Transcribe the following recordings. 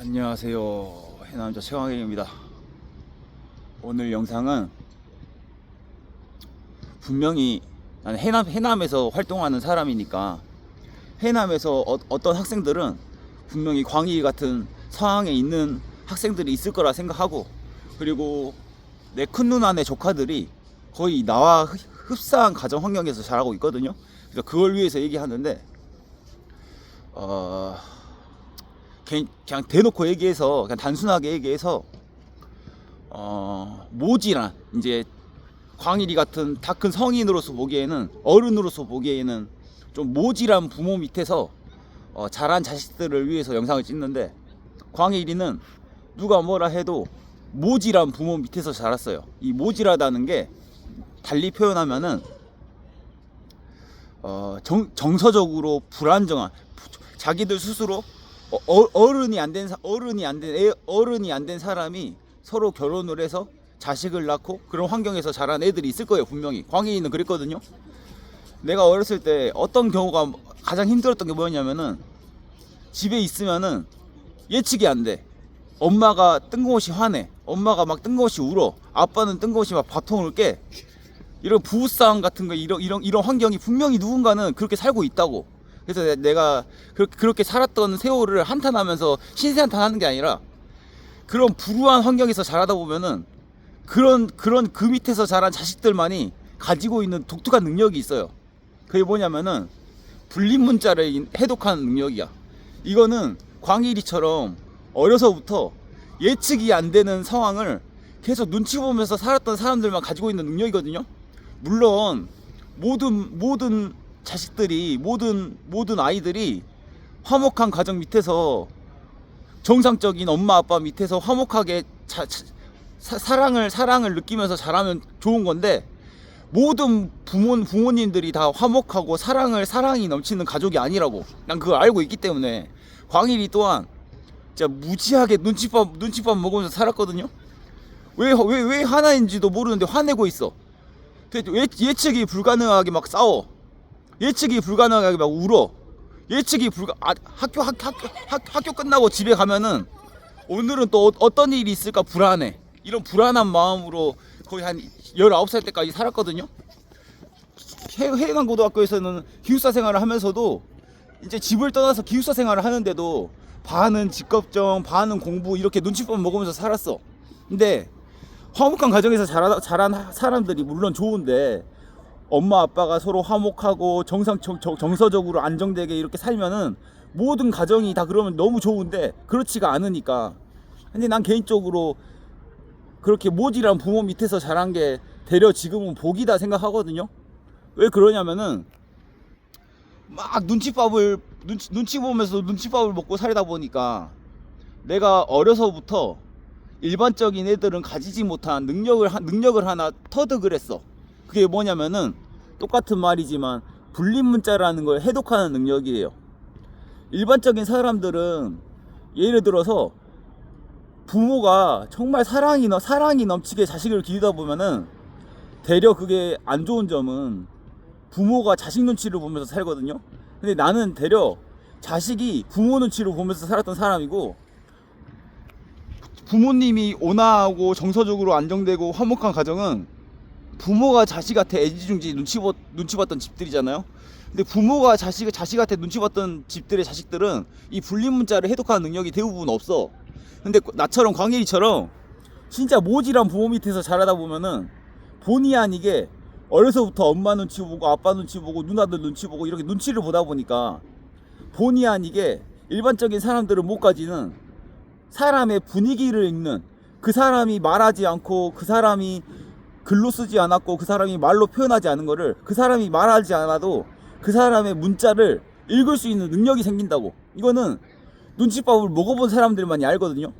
안녕하세요. 해남자 최광현입니다. 오늘 영상은 분명히 나는 해남, 해남에서 활동하는 사람이니까 해남에서 어, 떤 학생들은 분명히 광희 같은 상황에 있는 학생들이 있을 거라 생각하고 그리고 내 큰 누나네 조카들이 거의 나와 흡- 흡사한 가정 환경에서 자라고 있거든요. 그래서 그걸 위해서 얘기하는데 어... 그냥, 대놓고 얘기해서 그냥 단순하게 얘기해서 어 모지란 이제 광일이 같은 다 큰 성인으로서 보기에는 어른으로서 보기에는 좀 모지란 부모 밑에서 어, 자란 자식들을 위해서 영상을 찍는데 광일이는 누가 뭐라 해도 모지란 부모 밑에서 자랐어요. 이 모지라다는 게 달리 표현하면은 어, 정, 정서적으로 불안정한 자기들 스스로 어, 어- 어른이 안 된 어른이 안 된 어른이 안 된 사람이 서로 결혼을 해서 자식을 낳고 그런 환경에서 자란 애들이 있을 거예요 분명히 광희는 그랬거든요. 내가 어렸을 때 어떤 경우가 가장 힘들었던 게 뭐였냐면은 집에 있으면은 예측이 안 돼. 엄마가 뜬금없이 화내. 엄마가 막 뜬금없이 울어. 아빠는 뜬금없이 막 바통을 깨. 이런 부부싸움 같은 거 이런 이런 이런 환경이 분명히 누군가는 그렇게 살고 있다고. 그래서 내- 내가 그렇게, 살았던 세월을 한탄하면서 신세 한탄하는 게 아니라 그런 불우한 환경에서 자라다 보면은 그런 그런 그 밑에서 자란 자식들만이 가지고 있는 독특한 능력이 있어요. 그게 뭐냐면은 불림 문자를 인- 해독하는 능력이야. 이거는 광일이처럼 어려서부터 예측이 안 되는 상황을 계속 눈치 보면서 살았던 사람들만 가지고 있는 능력이거든요. 물론 모든 모든 자식들이 모든 모든 아이들이 화목한 가정 밑에서 정상적인 엄마 아빠 밑에서 화목하게 자, 자- 사, 사랑을 사랑을 느끼면서 자라면 좋은 건데 모든 부모 부모님들이 다 화목하고 사랑을 사랑이 넘치는 가족이 아니라고 난 그걸 알고 있기 때문에 광일이 또한 진짜 무지하게 눈치밥 눈치밥 먹으면서 살았거든요. 왜 왜 왜 하나인지도 모르는데 화내고 있어. 예, 예측이 불가능하게 막 싸워. 예측이 불가능하게 막 울어. 예측이 불가 아, 학교 학, 학교 학, 학교 끝나고 집에 가면은 오늘은 또 어- 어떤 일이 있을까 불안해. 이런 불안한 마음으로 거의 한 19살 때까지 살았거든요. 해- 해외관 고등학교에서는 기숙사 생활을 하면서도 이제 집을 떠나서 기숙사 생활을 하는데도 반은 직업정, 반은 공부 이렇게 눈치밥 먹으면서 살았어. 근데 화목한 가정에서 자라, 자란 사람들이 물론 좋은데 엄마 아빠가 서로 화목하고 정상 정서적으로 안정되게 이렇게 살면은 모든 가정이 다 그러면 너무 좋은데 그렇지가 않으니까. 근데 난 개인적으로 그렇게 모질한 부모 밑에서 자란 게 되려 지금은 복이다 생각하거든요. 왜 그러냐면은 막 눈치밥을 눈치, 눈치 보면서 눈치밥을 먹고 살다 보니까 내가 어려서부터 일반적인 애들은 가지지 못한 능력을 하- 능력을 하나 터득을 했어. 그게 뭐냐면은 똑같은 말이지만 불림 문자라는 걸 해독하는 능력이에요. 일반적인 사람들은 예를 들어서 부모가 정말 사랑이 넘 사랑이 넘치게 자식을 기르다 보면은 되려 그게 안 좋은 점은 부모가 자식 눈치를 보면서 살거든요. 근데 나는 되려 자식이 부모 눈치를 보면서 살았던 사람이고 부모님이 온화하고 정서적으로 안정되고 화목한 가정은 부모가 자식한테 애지중지 눈치, 보, 눈치 봤던 집들이잖아요. 근데 부모가 자식, 자식한테 눈치 봤던 집들의 자식들은 이 불림 문자를 해독하는 능력이 대부분 없어. 근데 나처럼 광일이처럼 진짜 모질한 부모 밑에서 자라다 보면은 본의 아니게 어려서부터 엄마 눈치 보고 아빠 눈치 보고 누나들 눈치 보고 이렇게 눈치를 보다 보니까 본의 아니게 일반적인 사람들은 못 가지는 사람의 분위기를 읽는 그 사람이 말하지 않고 그 사람이 글로 쓰지 않았고 그 사람이 말로 표현하지 않은 거를 그 사람이 말하지 않아도 그 사람의 문자를 읽을 수 있는 능력이 생긴다고 이거는 눈치밥을 먹어본 사람들만이 알거든요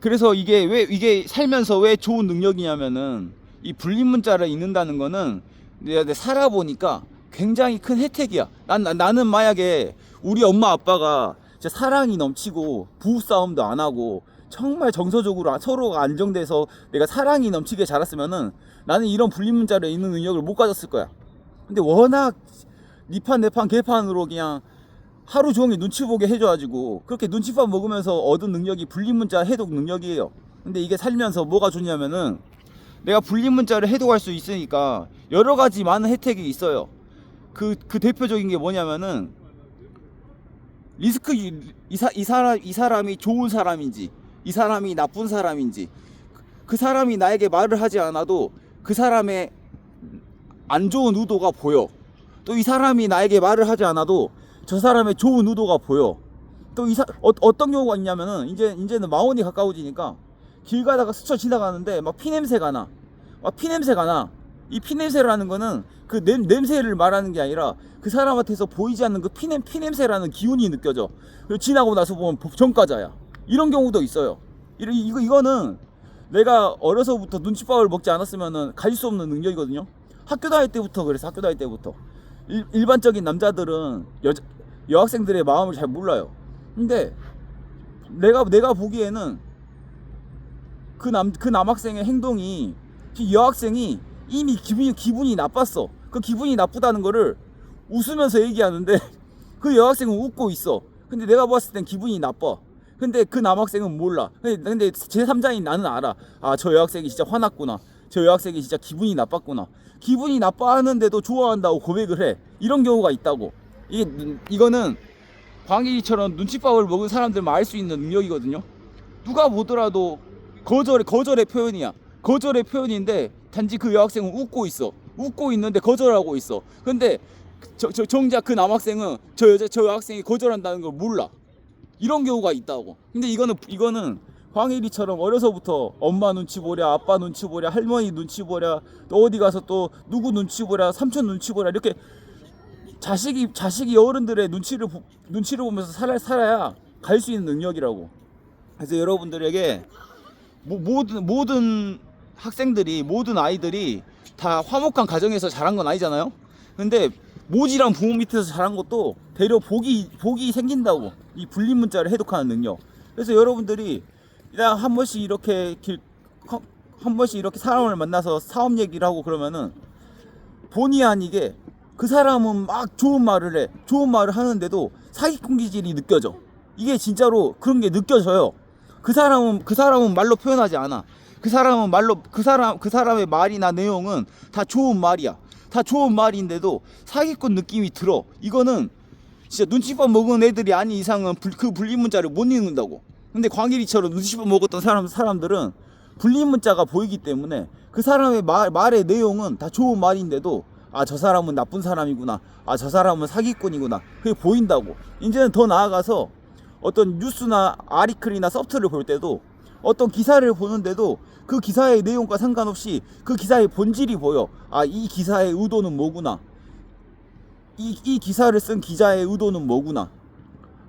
그래서 이게 왜 이게 살면서 왜 좋은 능력이냐면은 이 불림 문자를 읽는다는 거는 내가 살아보니까 굉장히 큰 혜택이야. 난, 난- 나는 만약에 우리 엄마 아빠가 사랑이 넘치고 부부싸움도 안 하고 정말 정서적으로 서로가 안정돼서 내가 사랑이 넘치게 자랐으면은 나는 이런 불림 문자를 읽는 능력을 못 가졌을 거야. 근데 워낙 니판 내판 개판으로 그냥 하루 종일 눈치 보게 해줘가지고 그렇게 눈치밥 먹으면서 얻은 능력이 불림문자 해독 능력이에요. 근데 이게 살면서 뭐가 좋냐면은 내가 불림문자를 해독할 수 있으니까 여러 가지 많은 혜택이 있어요. 그, 그 대표적인 게 뭐냐면은 리스크 이, 이, 사, 이 사람 이 사람이 좋은 사람인지 이 사람이 나쁜 사람인지 그 사람이 나에게 말을 하지 않아도 그 사람의 안 좋은 의도가 보여. 또 이 사람이 나에게 말을 하지 않아도 저 사람의 좋은 의도가 보여. 또이 사, 어, 어떤 경우가 있냐면은 이제 이제는 마흔이 가까워지니까 길 가다가 스쳐 지나가는데 막 피냄새가 나. 막 피냄새가 나. 이 피냄새라는 거는 그 냄, 냄새를 말하는 게 아니라 그 사람한테서 보이지 않는 그 피냄, 피냄새라는 기운이 느껴져. 그리고 지나고 나서 보면 전과자야. 이런 경우도 있어요. 이거, 이거, 이거는 내가 어려서부터 눈치밥을 먹지 않았으면은 가질 수 없는 능력이거든요. 학교 다닐 때부터 그래서 학교 다닐 때부터 일, 일반적인 남자들은 여자, 여학생들의 마음을 잘 몰라요. 근데 내가 내가 보기에는 그 남 그 남학생의 행동이 이 여학생이 이미 기분이 기분이 나빴어. 그 기분이 나쁘다는 거를 웃으면서 얘기하는데 그 여학생은 웃고 있어. 근데 내가 봤을 땐 기분이 나빠. 근데 그 남학생은 몰라. 근데, 근데 제3자인 나는 알아. 아, 저 여학생이 진짜 화났구나. 저 여학생이 진짜 기분이 나빴구나. 기분이 나빠하는데도 좋아한다고 고백을 해. 이런 경우가 있다고. 이게, 눈- 이거는 광일이처럼 눈치밥을 먹은 사람들만 알 수 있는 능력이거든요. 누가 보더라도 거절의, 거절의 표현이야. 거절의 표현인데 단지 그 여학생은 웃고 있어. 웃고 있는데 거절하고 있어. 근데 저, 저 정작 그 남학생은 저 여자 저 여학생이 거절한다는 걸 몰라. 이런 경우가 있다고. 근데 이거는 이거는 황일이처럼 어려서부터 엄마 눈치 보랴, 아빠 눈치 보랴, 할머니 눈치 보랴, 또 어디 가서 또 누구 눈치 보랴, 삼촌 눈치 보랴 이렇게 자식이 자식이 어른들의 눈치를 보- 눈치를 보면서 살아 살아야 갈 수 있는 능력이라고. 그래서 여러분들에게 모, 모든 모든 학생들이 모든 아이들이 다 화목한 가정에서 자란 건 아니잖아요. 근데 모지란 부모 밑에서 자란 것도 대려 복이 복이 생긴다고 이 불림 문자를 해독하는 능력. 그래서 여러분들이 그냥 한 번씩 이렇게 길, 한- 한 번씩 이렇게 사람을 만나서 사업 얘기를 하고 그러면은 본의 아니게 그 사람은 막 좋은 말을 해. 좋은 말을 하는데도 사기꾼 기질이 느껴져. 이게 진짜로 그런 게 느껴져요. 그 사람은 그 사람은 말로 표현하지 않아. 그 사람은 말로 그 사람 그 사람의 말이나 내용은 다 좋은 말이야. 다 좋은 말인데도 사기꾼 느낌이 들어. 이거는 진짜 눈치밥 먹은 애들이 아닌 이상은 불- 그 불림 문자를 못 읽는다고. 근데 광일이처럼 눈치밥 먹었던 사람 사람들은 불림 문자가 보이기 때문에 그 사람의 말 말의 내용은 다 좋은 말인데도 아 저 사람은 나쁜 사람이구나. 아 저 사람은 사기꾼이구나. 그게 보인다고. 이제는 더 나아가서 어떤 뉴스나 아리클이나 서프트를 볼 때도 어떤 기사를 보는데도 그 기사의 내용과 상관없이 그 기사의 본질이 보여. 아, 이 기사의 의도는 뭐구나. 이, 이 기사를 쓴 기자의 의도는 뭐구나.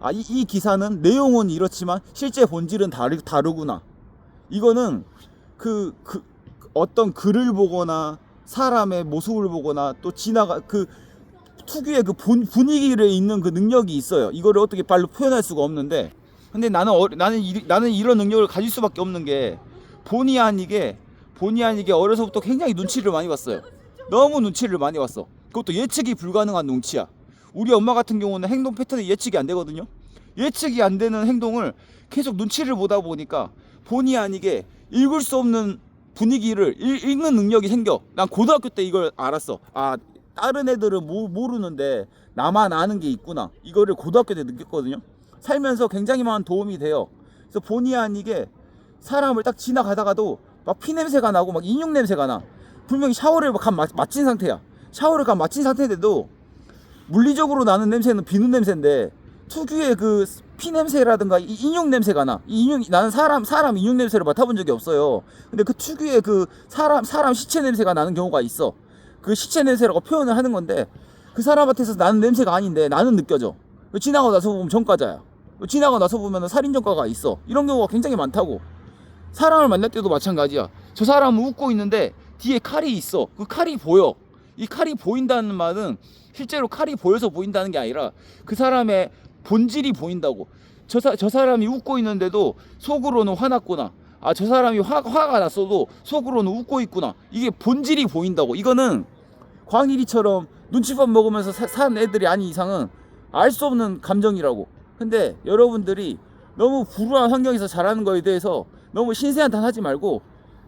아, 이, 이 기사는 내용은 이렇지만 실제 본질은 다르, 다르구나. 이거는 그, 그, 어떤 글을 보거나 사람의 모습을 보거나 또 지나가, 그 특유의 그 분, 분위기를 읽는 그 능력이 있어요. 이거를 어떻게 말로 표현할 수가 없는데, 근데 나는 어, 나는 이, 나는 이런 능력을 가질 수밖에 없는 게 본의 아니게 본의 아니게 어려서부터 굉장히 눈치를 많이 봤어요. 너무 눈치를 많이 봤어. 그것도 예측이 불가능한 눈치야. 우리 엄마 같은 경우는 행동 패턴이 예측이 안 되거든요. 예측이 안 되는 행동을 계속 눈치를 보다 보니까 본의 아니게 읽을 수 없는 분위기를 읽, 읽는 능력이 생겨. 난 고등학교 때 이걸 알았어. 아 다른 애들은 모, 모르는데 나만 아는 게 있구나. 이거를 고등학교 때 느꼈거든요. 살면서 굉장히 많은 도움이 돼요. 그래서 본의 아니게 사람을 딱 지나가다가도 막 피냄새가 나고 막 인육 냄새가 나. 분명히 샤워를 간 마- 마친 상태야. 샤워를 간 마친 상태인데도 물리적으로 나는 냄새는 비누 냄새인데 특유의 그 피 냄새라든가 이 인육 냄새가 나. 이 인육 나는 사람 사람 인육 냄새를 맡아본 적이 없어요. 근데 그 특유의 그 사람 사람 시체 냄새가 나는 경우가 있어. 그 시체 냄새라고 표현을 하는 건데 그 사람한테서 나는 냄새가 아닌데 나는 느껴져. 지나고 나서 보면 전과자야. 지나고 나서 보면 살인 전과가 있어. 이런 경우가 굉장히 많다고. 사람을 만날 때도 마찬가지야. 저 사람은 웃고 있는데 뒤에 칼이 있어. 그 칼이 보여. 이 칼이 보인다는 말은 실제로 칼이 보여서 보인다는 게 아니라 그 사람의 본질이 보인다고. 저, 사, 저 사람이 웃고 있는데도 속으로는 화났구나. 아, 저 사람이 화, 화가 났어도 속으로는 웃고 있구나. 이게 본질이 보인다고. 이거는 광일이처럼 눈치밥 먹으면서 사, 산 애들이 아닌 이상은 알 수 없는 감정이라고. 근데 여러분들이 너무 불우한 환경에서 자라는 거에 대해서 너무 신세한탄 하지 말고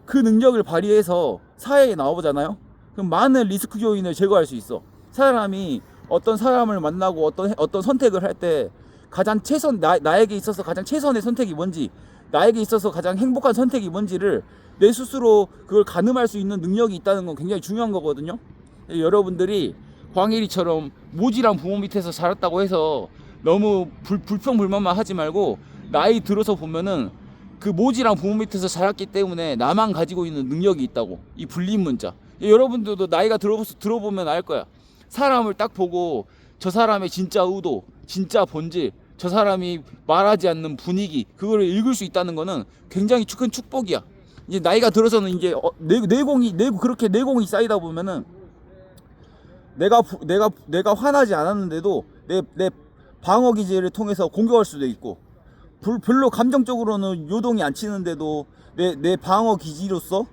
그 능력을 발휘해서 사회에 나오잖아요. 그럼 많은 리스크 요인을 제거할 수 있어. 사람이 어떤 사람을 만나고 어떤 어떤 선택을 할 때 가장 최선 나, 나에게 있어서 가장 최선의 선택이 뭔지 나에게 있어서 가장 행복한 선택이 뭔지를 내 스스로 그걸 가늠할 수 있는 능력이 있다는 건 굉장히 중요한 거거든요. 여러분들이 광일이처럼 모지랑 부모 밑에서 자랐다고 해서 너무 불, 불평불만만 하지 말고 나이 들어서 보면은 그 모지랑 부모 밑에서 자랐기 때문에 나만 가지고 있는 능력이 있다고 이 불린 문자 여러분들도 나이가 들어, 들어보면 알 거야. 사람을 딱 보고 저 사람의 진짜 의도 진짜 본질 저 사람이 말하지 않는 분위기 그거를 읽을 수 있다는 거는 굉장히 큰 축복이야. 이제 나이가 들어서는 이제 어, 내, 내공이 내 그렇게 내공이 쌓이다 보면은 내가 부- 내가 내가 화나지 않았는데도 내 내 방어 기제를 통해서 공격할 수도 있고 불- 별로 감정적으로는 요동이 안 치는데도 내 내 방어 기지로서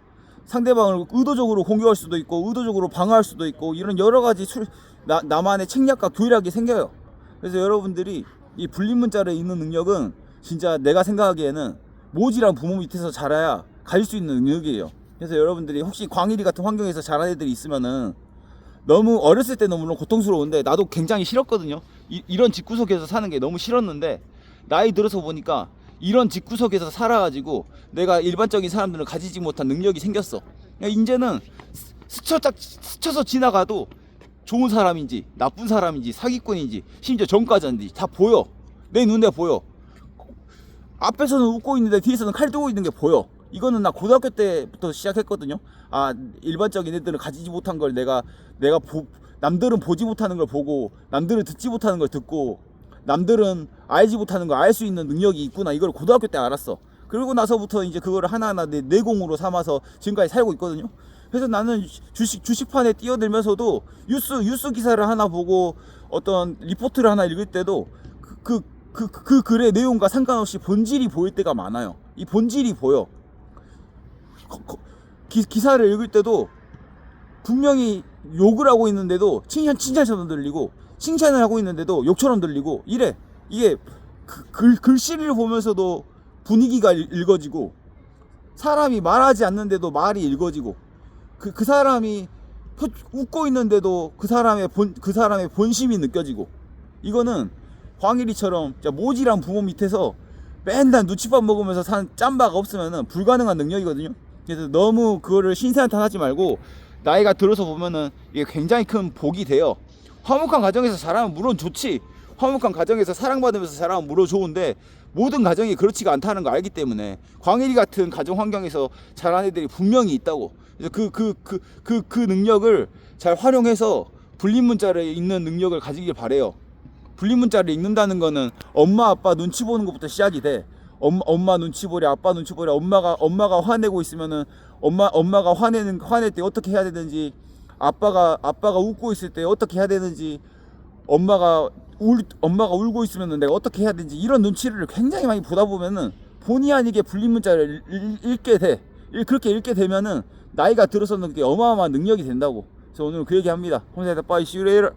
상대방을 의도적으로 공격할 수도 있고 의도적으로 방어할 수도 있고 이런 여러 가지 출, 나, 나만의 책략과 교략이 생겨요. 그래서 여러분들이 이 불린 문자를 읽는 능력은 진짜 내가 생각하기에는 모지랑 부모 밑에서 자라야 가질 수 있는 능력이에요. 그래서 여러분들이 혹시 광일이 같은 환경에서 자란 애들이 있으면은 너무 어렸을 때는 물론 고통스러운데 나도 굉장히 싫었거든요. 이, 이런 집구석에서 사는 게 너무 싫었는데 나이 들어서 보니까 이런 집구석에서 살아가지고 내가 일반적인 사람들은 가지지 못한 능력이 생겼어. 그러니까 이제는 스- 스쳐 딱 스쳐서 지나가도 좋은 사람인지 나쁜 사람인지 사기꾼인지 심지어 전과자인지 다 보여. 내 눈에 보여. 앞에서는 웃고 있는데 뒤에서는 칼 들고 있는 게 보여. 이거는 나 고등학교 때부터 시작했거든요. 아 일반적인 애들은 가지지 못한 걸 내가 내가 보, 남들은 보지 못하는 걸 보고 남들은 듣지 못하는 걸 듣고 남들은 알지 못하는 걸알수 있는 능력이 있구나 이걸 고등학교 때 알았어. 그리고 나서부터 이제 그거를 하나하나 내 내공으로 삼아서 지금까지 살고 있거든요. 그래서 나는 주식 주식판에 뛰어들면서도 뉴스 뉴스 기사를 하나 보고 어떤 리포트를 하나 읽을 때도 그 그, 그, 그 글의 내용과 상관없이 본질이 보일 때가 많아요. 이 본질이 보여. 거- 거- 기, 기사를 읽을 때도 분명히 욕을 하고 있는데도 칭찬, 칭찬처럼 들리고 칭찬을 하고 있는데도 욕처럼 들리고 이래. 이게 그, 글, 글씨를 보면서도 분위기가 읽- 읽어지고 사람이 말하지 않는데도 말이 읽어지고 그, 그 사람이 표- 웃고 있는데도 그 사람의 본, 그 사람의 본심이 느껴지고 이거는 광일이처럼 모지랑 부모 밑에서 맨날 누치밥 먹으면서 산 짬바가 없으면은 불가능한 능력이거든요. 그래서 너무 그거를 신세한탄 하지 말고 나이가 들어서 보면은 이게 굉장히 큰 복이 돼요. 화목한 가정에서 자라면 물론 좋지. 화목한 가정에서 사랑받으면서 자라면 물론 좋은데 모든 가정이 그렇지가 않다는 걸 알기 때문에 광일이 같은 가정 환경에서 자란 애들이 분명히 있다고. 그래서 그 그 그 그 그 능력을 잘 활용해서 불린 문자를 읽는 능력을 가지길 바래요. 불린 문자를 읽는다는 거는 엄마 아빠 눈치 보는 것부터 시작이 돼. 엄마, 엄마 눈치 보랴 아빠 눈치 보랴 엄마가 엄마가 화내고 있으면은 엄마 엄마가 화내는 화낼 때 어떻게 해야 되는지 아빠가 아빠가 웃고 있을 때 어떻게 해야 되는지 엄마가 울 엄마가 울고 있으면은 내가 어떻게 해야 되는지 이런 눈치를 굉장히 많이 보다 보면은 본의 아니게 불린 문자를 읽, 읽게 돼. 읽- 그렇게 읽게 되면은 나이가 들어서는 그게 어마어마한 능력이 된다고. 그래서 오늘 그 얘기합니다. 혼자다 빠이 시우레이를